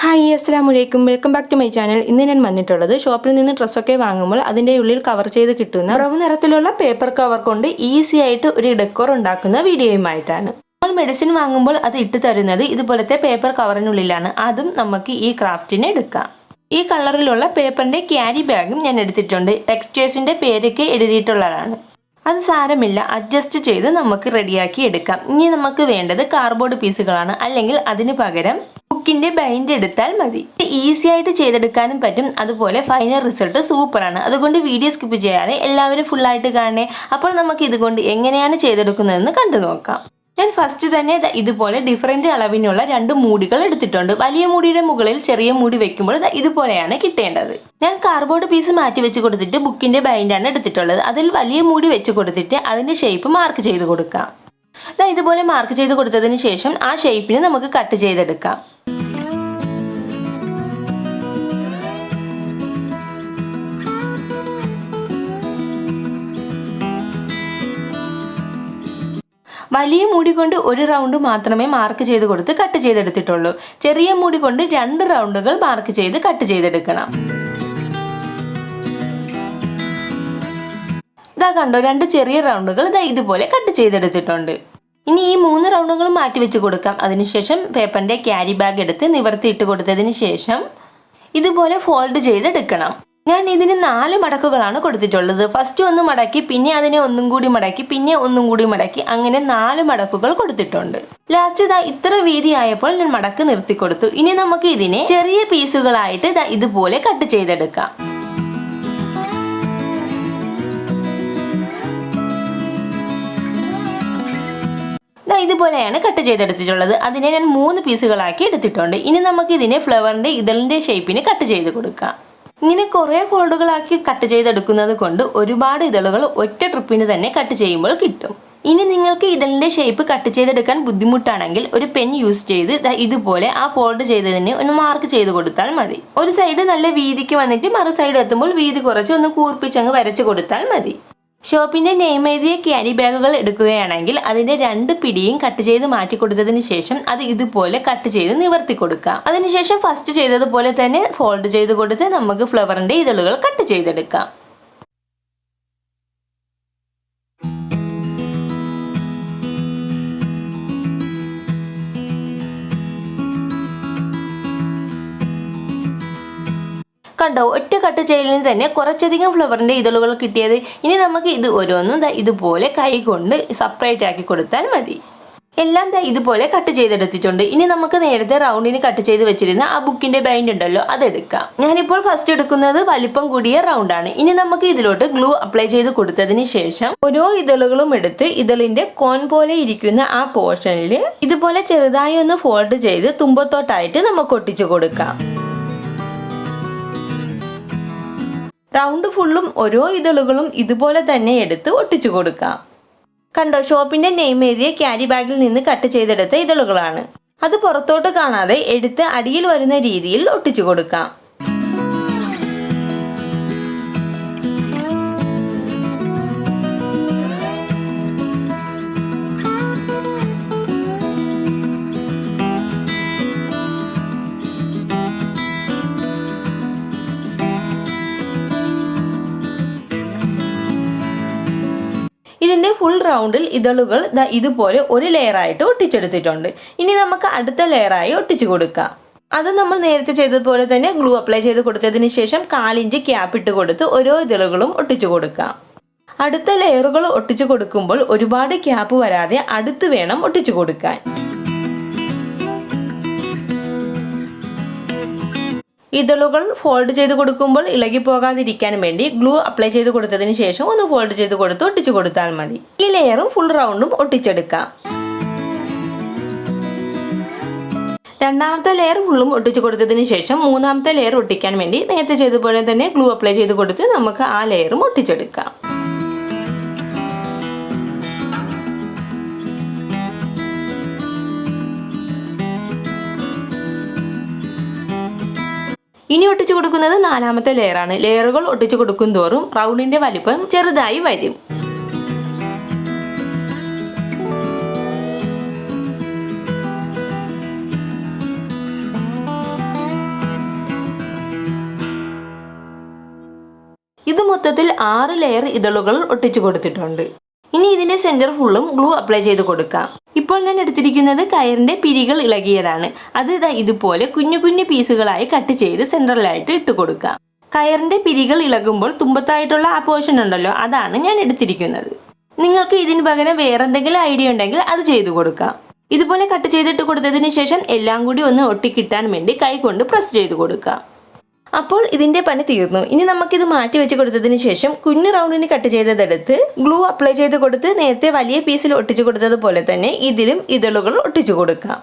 Hi അസ്സാം വലൈക്കും welcome back to my channel. ഇന്ന് ഞാൻ വന്നിട്ടുള്ളത് ഷോപ്പിൽ നിന്ന് ഡ്രസ്സൊക്കെ വാങ്ങുമ്പോൾ അതിന്റെ ഉള്ളിൽ കവർ ചെയ്ത് കിട്ടുന്ന റവ് നിറത്തിലുള്ള പേപ്പർ കവർ കൊണ്ട് ഈസി ആയിട്ട് ഒരു ഡെക്കോർ ഉണ്ടാക്കുന്ന വീഡിയോയുമായിട്ടാണ്. നമ്മൾ മെഡിസിൻ വാങ്ങുമ്പോൾ അത് ഇട്ട് തരുന്നത് ഇതുപോലത്തെ പേപ്പർ കവറിനുള്ളിലാണ്. അതും നമുക്ക് ഈ ക്രാഫ്റ്റിന് എടുക്കാം. ഈ കളറിലുള്ള പേപ്പറിന്റെ ക്യാരി ബാഗും ഞാൻ എടുത്തിട്ടുണ്ട്. ടെക്സ്റ്റേഴ്സിന്റെ പേരൊക്കെ എഴുതിയിട്ടുള്ളതാണ്. അത് സാരമില്ല. അഡ്ജസ്റ്റ് ചെയ്ത് നമുക്ക് റെഡിയാക്കി എടുക്കാം. ഇനി നമുക്ക് വേണ്ടത് കാർബോർഡ് പീസുകളാണ്. അല്ലെങ്കിൽ അതിന് പകരം ബുക്കിന്റെ ബൈൻഡ് എടുത്താൽ മതി. ഈസി ആയിട്ട് ചെയ്തെടുക്കാനും പറ്റും. അതുപോലെ ഫൈനൽ റിസൾട്ട് സൂപ്പറാണ്. അതുകൊണ്ട് വീഡിയോ സ്കിപ്പ് ചെയ്യാതെ എല്ലാവരും ഫുള്ളായിട്ട് കാണണേ. അപ്പോൾ നമുക്ക് ഇതുകൊണ്ട് എങ്ങനെയാണ് ചെയ്തെടുക്കുന്നതെന്ന് കണ്ടു നോക്കാം. ഞാൻ ഫസ്റ്റ് തന്നെ ഇതുപോലെ ഡിഫറെന്റ് അളവിനുള്ള രണ്ട് മൂടികൾ എടുത്തിട്ടുണ്ട്. വലിയ മൂടിയുടെ മുകളിൽ ചെറിയ മൂടി വെക്കുമ്പോൾ ഇതുപോലെയാണ് കിട്ടേണ്ടത്. ഞാൻ കാർബോർഡ് പീസ് മാറ്റി വെച്ച് കൊടുത്തിട്ട് ബുക്കിന്റെ ബൈൻഡാണ് എടുത്തിട്ടുള്ളത്. അതിൽ വലിയ മൂടി വെച്ച് കൊടുത്തിട്ട് അതിന്റെ ഷേപ്പ് മാർക്ക് ചെയ്ത് കൊടുക്കാം. ഇതുപോലെ മാർക്ക് ചെയ്ത് കൊടുത്തതിന് ശേഷം ആ ഷേപ്പിന് നമുക്ക് കട്ട് ചെയ്തെടുക്കാം. വലിയ മൂടി കൊണ്ട് ഒരു റൗണ്ട് മാത്രമേ മാർക്ക് ചെയ്ത് കൊടുത്ത് കട്ട് ചെയ്തെടുത്തിട്ടുള്ളൂ. ചെറിയ മൂടി കൊണ്ട് രണ്ട് റൗണ്ടുകൾ മാർക്ക് ചെയ്ത് കട്ട് ചെയ്തെടുക്കണം. ഇതാ കണ്ടോ രണ്ട് ചെറിയ റൗണ്ടുകൾ ഇതാ ഇതുപോലെ കട്ട് ചെയ്തെടുത്തിട്ടുണ്ട്. ഇനി ഈ മൂന്ന് റൗണ്ടുകൾ മാറ്റി വെച്ച് കൊടുക്കാം. അതിനുശേഷം പേപ്പറിന്റെ ക്യാരി ബാഗ് എടുത്ത് നിവർത്തിയിട്ട് കൊടുത്തതിന് ശേഷം ഇതുപോലെ ഫോൾഡ് ചെയ്തെടുക്കണം. ഞാൻ ഇതിന് നാല് മടക്കുകളാണ് കൊടുത്തിട്ടുള്ളത്. ഫസ്റ്റ് ഒന്ന് മടക്കി പിന്നെ അതിനെ ഒന്നും കൂടി മടക്കി പിന്നെ ഒന്നും കൂടി മടക്കി അങ്ങനെ നാല് മടക്കുകൾ കൊടുത്തിട്ടുണ്ട്. ലാസ്റ്റ് ഇതാ ഇത്ര വീതി ആയപ്പോൾ ഞാൻ മടക്ക് നിർത്തി കൊടുത്തു. ഇനി നമുക്ക് ഇതിനെ ചെറിയ പീസുകളായിട്ട് ഇതാ ഇതുപോലെ കട്ട് ചെയ്തെടുക്കാം. ഇതുപോലെയാണ് കട്ട് ചെയ്തെടുത്തിട്ടുള്ളത്. അതിനെ ഞാൻ മൂന്ന് പീസുകളാക്കി എടുത്തിട്ടുണ്ട്. ഇനി നമുക്ക് ഇതിനെ ഫ്ലവറിന്റെ ഇതളിന്റെ ഷേപ്പിന് കട്ട് ചെയ്ത് കൊടുക്കാം. ഇങ്ങനെ കുറേ ഫോൾഡുകളാക്കി കട്ട് ചെയ്തെടുക്കുന്നത് കൊണ്ട് ഒരുപാട് ഇതളുകൾ ഒറ്റ ട്രിപ്പിന് തന്നെ കട്ട് ചെയ്യുമ്പോൾ കിട്ടും. ഇനി നിങ്ങൾക്ക് ഇതിന്റെ ഷേപ്പ് കട്ട് ചെയ്തെടുക്കാൻ ബുദ്ധിമുട്ടാണെങ്കിൽ ഒരു പെൻ യൂസ് ചെയ്ത് ഇതുപോലെ ആ ഫോൾഡ് ചെയ്തതിന് ഒന്ന് മാർക്ക് ചെയ്ത് കൊടുത്താൽ മതി. ഒരു സൈഡ് നല്ല വീതിക്ക് വന്നിട്ട് മറു സൈഡ് എത്തുമ്പോൾ വീതി കുറച്ച് ഒന്ന് കൂർപ്പിച്ചങ്ങ് വരച്ചു കൊടുത്താൽ മതി. ഷോപ്പിന്റെ നെയിം എഴുതിയ ക്യാരി ബാഗുകൾ എടുക്കുകയാണെങ്കിൽ അതിന്റെ രണ്ട് പിടിയും കട്ട് ചെയ്ത് മാറ്റി കൊടുത്തതിന് ശേഷം അത് ഇതുപോലെ കട്ട് ചെയ്ത് നിവർത്തി കൊടുക്കാം അതിനുശേഷം ഫസ്റ്റ് ചെയ്തതുപോലെ തന്നെ ഫോൾഡ് ചെയ്ത് കൊടുത്ത് നമുക്ക് ഫ്ലവറിന്റെ ഇതളുകൾ കട്ട് ചെയ്തെടുക്കാം. കണ്ടോ? ഒറ്റ കട്ട് ചെയ്യലിന് തന്നെ കുറച്ചധികം ഫ്ലവറിന്റെ ഇതളുകൾ കിട്ടിയത്. ഇനി നമുക്ക് ഇത് ഓരോന്നും ഇതുപോലെ കൈ കൊണ്ട് സെപ്പറേറ്റ് ആക്കി കൊടുത്താൽ മതി. എല്ലാം ഇതുപോലെ കട്ട് ചെയ്തെടുത്തിട്ടുണ്ട്. ഇനി നമുക്ക് നേരത്തെ റൗണ്ടിന് കട്ട് ചെയ്ത് വെച്ചിരുന്ന ആ ബുക്കിന്റെ ബൈൻഡ് ഉണ്ടല്ലോ അതെടുക്കാം ഞാനിപ്പോൾ ഫസ്റ്റ് എടുക്കുന്നത് വലിപ്പം കൂടിയ റൗണ്ടാണ് ഇനി നമുക്ക് ഇതിലോട്ട് ഗ്ലൂ അപ്ലൈ ചെയ്ത് കൊടുത്തതിന് ശേഷം ഓരോ ഇതളുകളും എടുത്ത് ഇതളിന്റെ കോൺ പോലെ ഇരിക്കുന്ന ആ പോർഷനിൽ ഇതുപോലെ ചെറുതായി ഒന്ന് ഫോൾഡ് ചെയ്ത് തുമ്പത്തോട്ടായിട്ട് നമുക്ക് ഒട്ടിച്ചു കൊടുക്കാം. റൗണ്ട് ഫുള്ളും ഓരോ ഇതളുകളും ഇതുപോലെ തന്നെ എടുത്ത് ഒട്ടിച്ചു കൊടുക്കാം. കണ്ടോ ഷോപ്പിന്റെ നെയിം എഴുതിയ ക്യാരി ബാഗിൽ നിന്ന് കട്ട് ചെയ്തെടുത്ത ഇതളുകളാണ്. അത് പുറത്തോട്ട് കാണാതെ എടുത്ത് അടിയിൽ വരുന്ന രീതിയിൽ ഒട്ടിച്ചു കൊടുക്കാം. ഇതിന്റെ ഫുൾ റൗണ്ടിൽ ഇതളുകൾ ഇതുപോലെ ഒരു ലെയറായിട്ട് ഒട്ടിച്ചെടുത്തിട്ടുണ്ട്. ഇനി നമുക്ക് അടുത്ത ലെയറായി ഒട്ടിച്ചു കൊടുക്കാം. അത് നമ്മൾ നേരത്തെ ചെയ്തതുപോലെ തന്നെ ഗ്ലൂ അപ്ലൈ ചെയ്ത് കൊടുത്തതിന് ശേഷം കാലിഞ്ച് ക്യാപ്പ് ഇട്ട് കൊടുത്ത് ഓരോ ഇതളുകളും ഒട്ടിച്ചു കൊടുക്കാം. അടുത്ത ലെയറുകൾ ഒട്ടിച്ചു കൊടുക്കുമ്പോൾ ഒരുപാട് ക്യാപ്പ് വരാതെ അടുത്ത് വേണം ഒട്ടിച്ചു കൊടുക്കാൻ. ഇതളുകൾ ഫോൾഡ് ചെയ്ത് കൊടുക്കുമ്പോൾ ഇളകി പോകാതിരിക്കാൻ വേണ്ടി ഗ്ലൂ അപ്ലൈ ചെയ്ത് കൊടുത്തതിന് ശേഷം ഒന്ന് ഫോൾഡ് ചെയ്ത് കൊടുത്ത് ഒട്ടിച്ചു കൊടുത്താൽ മതി. ഈ ലെയറും ഫുൾ റൗണ്ടും ഒട്ടിച്ചെടുക്കാം. രണ്ടാമത്തെ ലെയർ ഫുള്ളും ഒട്ടിച്ചു കൊടുത്തതിന് ശേഷം മൂന്നാമത്തെ ലെയർ ഒട്ടിക്കാൻ വേണ്ടി നേരത്തെ ചെയ്തതുപോലെ തന്നെ ഗ്ലൂ അപ്ലൈ ചെയ്ത് കൊടുത്ത് നമുക്ക് ആ ലെയറും ഒട്ടിച്ചെടുക്കാം. ഇനി ഒട്ടിച്ചു കൊടുക്കുന്നത് നാലാമത്തെ ലെയറാണ്. ലെയറുകൾ ഒട്ടിച്ചു കൊടുക്കും തോറും റൗണ്ടിന്റെ വലിപ്പം ചെറുതായി വരും. ഇത് മൊത്തത്തിൽ ആറ് ലെയർ ഇതളുകൾ ഒട്ടിച്ചു കൊടുത്തിട്ടുണ്ട്. ഇനി ഇതിന്റെ സെന്റർ ഫുള്ളും ഗ്ലൂ അപ്ലൈ ചെയ്ത് കൊടുക്കാം. ഇപ്പോൾ ഞാൻ എടുത്തിരിക്കുന്നത് കയറിന്റെ പിരികൾ ഇളകിയതാണ്. അത് ഇതുപോലെ കുഞ്ഞു കുഞ്ഞു പീസുകളായി കട്ട് ചെയ്ത് സെന്ററിലായിട്ട് ഇട്ട് കൊടുക്കാം. കയറിന്റെ പിരികൾ ഇളകുമ്പോൾ തുമ്പത്തായിട്ടുള്ള ആ പോർഷൻ ഉണ്ടല്ലോ അതാണ് ഞാൻ എടുത്തിരിക്കുന്നത്. നിങ്ങൾക്ക് ഇതിന് പകരം വേറെ എന്തെങ്കിലും ഐഡിയ ഉണ്ടെങ്കിൽ അത് ചെയ്തു കൊടുക്കാം. ഇതുപോലെ കട്ട് ചെയ്തിട്ട് കൊടുത്തതിന് ശേഷം എല്ലാം കൂടി ഒന്ന് ഒട്ടിക്കിട്ടാൻ വേണ്ടി കൈ കൊണ്ട് പ്രസ് ചെയ്ത് കൊടുക്കാം. അപ്പോൾ ഇതിന്റെ പണി തീർന്നു. ഇനി നമുക്കിത് മാറ്റി വെച്ച് കൊടുത്തതിന് ശേഷം കുഞ്ഞു റൗണ്ടിന് കട്ട് ചെയ്തതെടുത്ത് ഗ്ലൂ അപ്ലൈ ചെയ്ത് കൊടുത്ത് നേരത്തെ വലിയ പീസിൽ ഒട്ടിച്ചു കൊടുത്തതുപോലെ തന്നെ ഇതിലും ഇതളുകൾ ഒട്ടിച്ചു കൊടുക്കാം.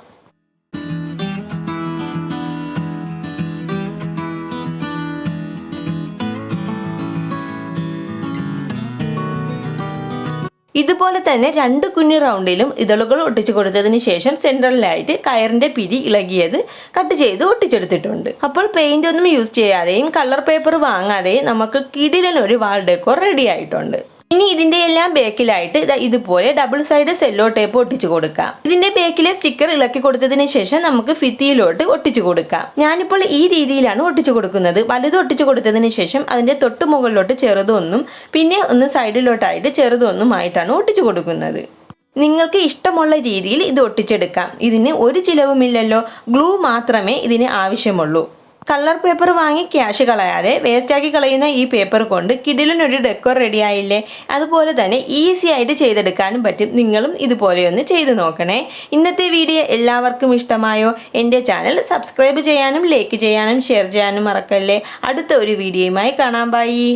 ഇതുപോലെ തന്നെ രണ്ട് കുഞ്ഞു റൗണ്ടിലും ഇതളുകൾ ഒട്ടിച്ചു കൊടുത്തതിന് ശേഷം സെൻട്രലിലായിട്ട് കയറിന്റെ പിരി ഇളകിയത് കട്ട് ചെയ്ത് ഒട്ടിച്ചെടുത്തിട്ടുണ്ട്. അപ്പോൾ പെയിന്റ് ഒന്നും യൂസ് ചെയ്യാതെയും കളർ പേപ്പർ വാങ്ങാതെയും നമുക്ക് കിടിലൻ ഒരു വാൾ ഡെക്കോർ റെഡി ആയിട്ടുണ്ട്. ഇനി ഇതിന്റെ എല്ലാം ബേക്കിലായിട്ട് ഇതാ ഇതുപോലെ ഡബിൾ സൈഡ് സെല്ലോ ടേപ്പ് ഒട്ടിച്ചു കൊടുക്കാം. ഇതിന്റെ ബേക്കിലെ സ്റ്റിക്കർ ഇളക്കി കൊടുത്തതിന് ശേഷം നമുക്ക് ഫിത്തിയിലോട്ട് ഒട്ടിച്ചു കൊടുക്കാം. ഞാനിപ്പോൾ ഈ രീതിയിലാണ് ഒട്ടിച്ചു കൊടുക്കുന്നത്. വലുത് ഒട്ടിച്ചു കൊടുത്തതിന് ശേഷം അതിന്റെ തൊട്ട് മുകളിലോട്ട് ചെറുതൊന്നും പിന്നെ ഒന്ന് സൈഡിലോട്ടായിട്ട് ചെറുതൊന്നും ആയിട്ടാണ് ഒട്ടിച്ചു കൊടുക്കുന്നത്. നിങ്ങൾക്ക് ഇഷ്ടമുള്ള രീതിയിൽ ഇത് ഒട്ടിച്ചെടുക്കാം. ഇതിന് ഒരു ചിലവുമില്ലല്ലോ. ഗ്ലൂ മാത്രമേ ഇതിന് ആവശ്യമുള്ളൂ. കളർ പേപ്പർ വാങ്ങി ക്യാഷ് കളയാതെ വേസ്റ്റാക്കി കളയുന്ന ഈ പേപ്പർ കൊണ്ട് കിടിലിനൊരു ഡെക്കോർ റെഡി ആയില്ലേ? അതുപോലെ തന്നെ ഈസി ആയിട്ട് ചെയ്തെടുക്കാനും പറ്റും. നിങ്ങളും ഇതുപോലെയൊന്ന് ചെയ്തു നോക്കണേ. ഇന്നത്തെ വീഡിയോ എല്ലാവർക്കും ഇഷ്ടമായോ? എന്റെ ചാനൽ സബ്സ്ക്രൈബ് ചെയ്യാനും ലൈക്ക് ചെയ്യാനും ഷെയർ ചെയ്യാനും മറക്കല്ലേ? അടുത്ത ഒരു വീഡിയോയുമായി കാണാൻ ബൈ